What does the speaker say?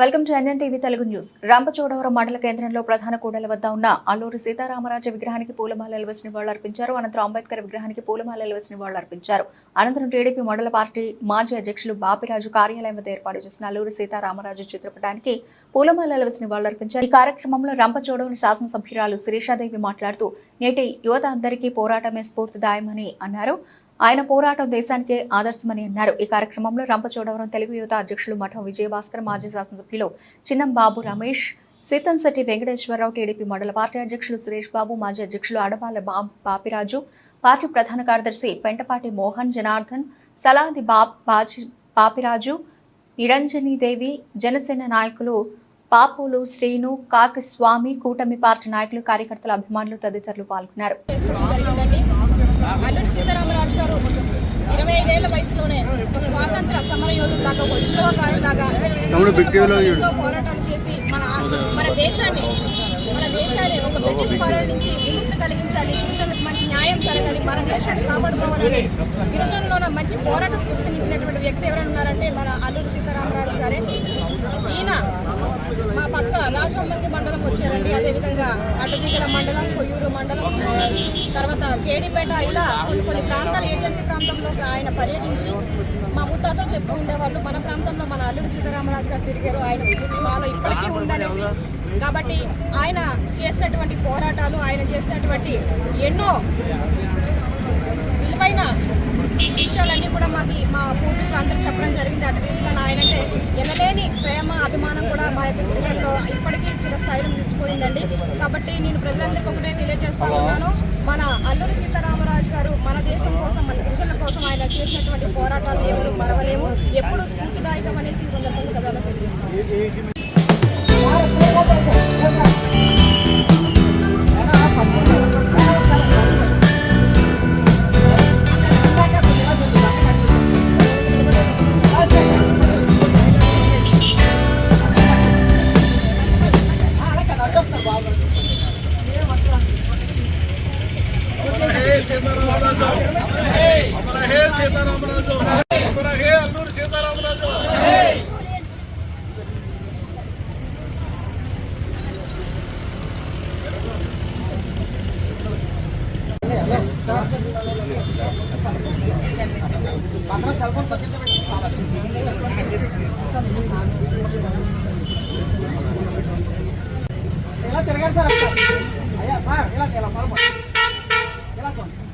Welcome to NN TV Telugu news. Rampachodavaram మండల కేంద్రంలో ప్రధాన కూడల వద్ద ఉన్న అల్లూరి సీతారామరాజు విగ్రహానికి పూలమాలలు వేసి నివాళులర్పించారు. అనంతరం అంబేద్కర్ విగ్రహానికి పూలమాలలు వేసి నివాళులర్పించారు. అనంతరం టీడీపీ మండల పార్టీ మాజీ అధ్యక్షులు బాపిరాజు కార్యాలయం వద్ద ఏర్పాటు చేసిన అల్లూరి సీతారామరాజు చిత్రపటానికి పూలమాలలు వేసి నివాళులర్పించారు. ఈ కార్యక్రమంలో రంపచోడవరం శాసనసభ్యురాలు శిరీషాదేవి మాట్లాడుతూ నేటి యువత అందరికీ పోరాటమే స్ఫూర్తిదాయమని అన్నారు. ఆయన పోరాటం దేశానికే ఆదర్శమని అన్నారు. ఈ కార్యక్రమంలో రంపచోడవరం తెలుగు యువత అధ్యక్షులు మఠం విజయభాస్కర్ మాజీ శాసనసభ్యులు చిన్నం బాబు రమేష్ సీతంశెట్టి వెంకటేశ్వరరావు టీడీపీ మండల పార్టీ అధ్యక్షులు సురేష్ బాబు మాజీ అధ్యక్షులు అడబాల బా బాపిరాజు పార్టీ ప్రధాన కార్యదర్శి పెంటపాటి మోహన్ జనార్దన్ సలాది బా బాజీ బాపిరాజు నిరంజనీదేవి జనసేన నాయకులు పాపులు శ్రీను కాకి స్వామి కూటమి పార్టీ నాయకులు కార్యకర్తల అభిమానులు తదితరులు పాల్గొన్నారు. స్వాతంత్ర సమర యోధులాగా పోరాటాలు చేసి మన మన దేశాన్ని మన దేశాన్ని ఒక బ్రిటిష్ పాలన నుంచి విముక్తి కలిగించాలి గిరిజనులకు మంచి న్యాయం జరగాలి మన దేశాన్ని కాపాడుకోవాలని గిరిజనుల్లో మంచి పోరాట స్ఫూర్తి నింపినటువంటి వ్యక్తి ఎవరైనా ఉన్నారంటే మన అల్లూరి సీతారామరాజు గారే. ఈయన మా పక్క రాజమండ్రి మండలం వచ్చారండి. అదేవిధంగా అడ్డదిగల మండలం కొయ్యూరు మండలం తర్వాత కేడిపేట ఇలా కొన్ని కొన్ని ప్రాంతాల ఏజెన్సీ ప్రాంతంలో ఆయన పర్యటించి మా ముత్తాతలు చెప్తూ ఉండేవాళ్ళు. మన ప్రాంతంలో మన అల్లుడు సీతారామరాజు గారు తిరిగారు. ఆయన మాలో ఇప్పటికీ ఉందనేసి. కాబట్టి ఆయన చేసినటువంటి పోరాటాలు ఆయన చేసినటువంటి ఎన్నో విలువైన విషయాలన్నీ కూడా మాకు మా పూర్వీకులు అందరూ చెప్పడం జరిగింది. అటు రీతిగా ఆయన అంటే ఎనలేని ప్రేమ అభిమానం కూడా యొక్క గిరిజనులో ఇప్పటికీ చిరస్థాయిలో నిలిచిపోయిందండి. కాబట్టి నేను ప్రజలందరికీ ఒకటే తెలియజేస్తా ఉన్నాను. మన అల్లూరి సీతారామరాజు గారు మన దేశం కోసం మన గిరిజనుల కోసం ఆయన చేసినటువంటి పోరాటాలు ఎవరు మరవలేము. ఎప్పుడు స్ఫూర్తిదాయకం అనేసి ఈ సందర్భంగా తెలియజేస్తాను సీతారామరాజు అమర హే సీతారామరాజు అమర హే అల్లూరి సీతారామరాజు ఇలా తిరగాలి సార్ అయ్యా సార్ ఇలా ఇలా పొరపాటు Pela conta.